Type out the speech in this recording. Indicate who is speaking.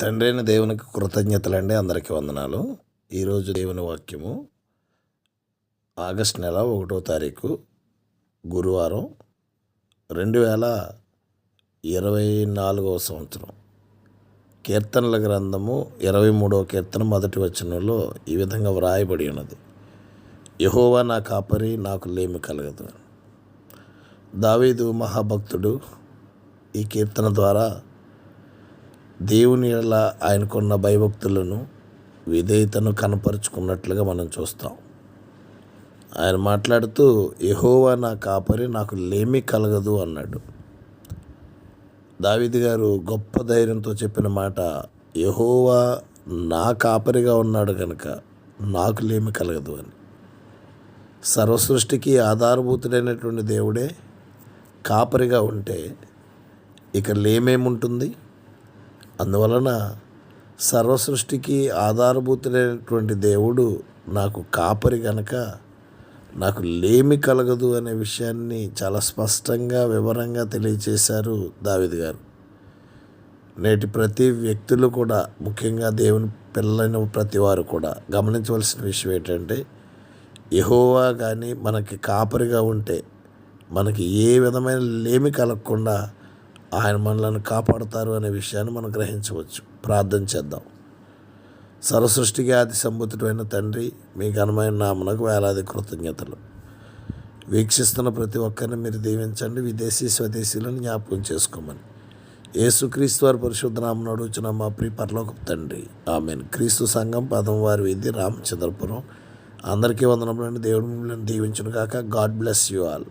Speaker 1: తండ్రి అయిన దేవునికి కృతజ్ఞతలండి. అందరికీ వందనాలు. ఈరోజు దేవుని వాక్యము ఆగస్ట్ నెల ఒకటో తారీఖు గురువారం రెండు వేల ఇరవై నాలుగవ సంవత్సరం. కీర్తనల గ్రంథము ఇరవై మూడవ కీర్తన మొదటి వచనంలో ఈ విధంగా వ్రాయబడి ఉన్నది. యహోవా నా కాపరి నాకు లేమి కలగదు. దావీదు మహాభక్తుడు ఈ కీర్తన ద్వారా దేవుని ఎలా ఆయనకున్న భయభక్తులను విధేయతను కనపరుచుకున్నట్లుగా మనం చూస్తాం. ఆయన మాట్లాడుతూ యహోవా నా కాపరి నాకు లేమి కలగదు అన్నాడు. దావిది గారు గొప్ప ధైర్యంతో చెప్పిన మాట యహోవా నా కాపరిగా ఉన్నాడు కనుక నాకు లేమి కలగదు అని. సర్వసృష్టికి ఆధారభూతుడైనటువంటి దేవుడే కాపరిగా ఉంటే ఇక లేమేముంటుంది? అందువలన సర్వసృష్టికి ఆధారభూతుడైనటువంటి దేవుడు నాకు కాపరి గనక నాకు లేమి కలగదు అనే విషయాన్ని చాలా స్పష్టంగా వివరంగా తెలియచేశారు దావిద్ గారు. నేటి ప్రతి వ్యక్తులు కూడా ముఖ్యంగా దేవుని పిల్లలైన ప్రతి వారు కూడా గమనించవలసిన విషయం ఏంటంటే ఎహోవా కానీ మనకి కాపరిగా ఉంటే మనకి ఏ విధమైన లేమి కలగకుండా ఆయన మనలను కాపాడుతారు అనే విషయాన్ని మనం గ్రహించవచ్చు. ప్రార్థన చేద్దాం. సర్వసృష్టికి ఆది సంబుతుడైన తండ్రి మీ ఘనమైన నామనకు వేలాది కృతజ్ఞతలు. వీక్షిస్తున్న ప్రతి ఒక్కరిని మీరు దీవించండి. విదేశీ స్వదేశీలను జ్ఞాపకం చేసుకోమని. యేసుక్రీస్తు వారి పరిశుద్ధ నామను అడుగుచున్న మా ప్రియ పరలోక తండ్రి. ఆమె క్రీస్తు సంఘం పదం వారి వీధి రామచంద్రపురం. అందరికీ వందనములను దేవుడు మిమ్మల్ని దీవించును కాక గాడ్ బ్లెస్ యూ ఆల్.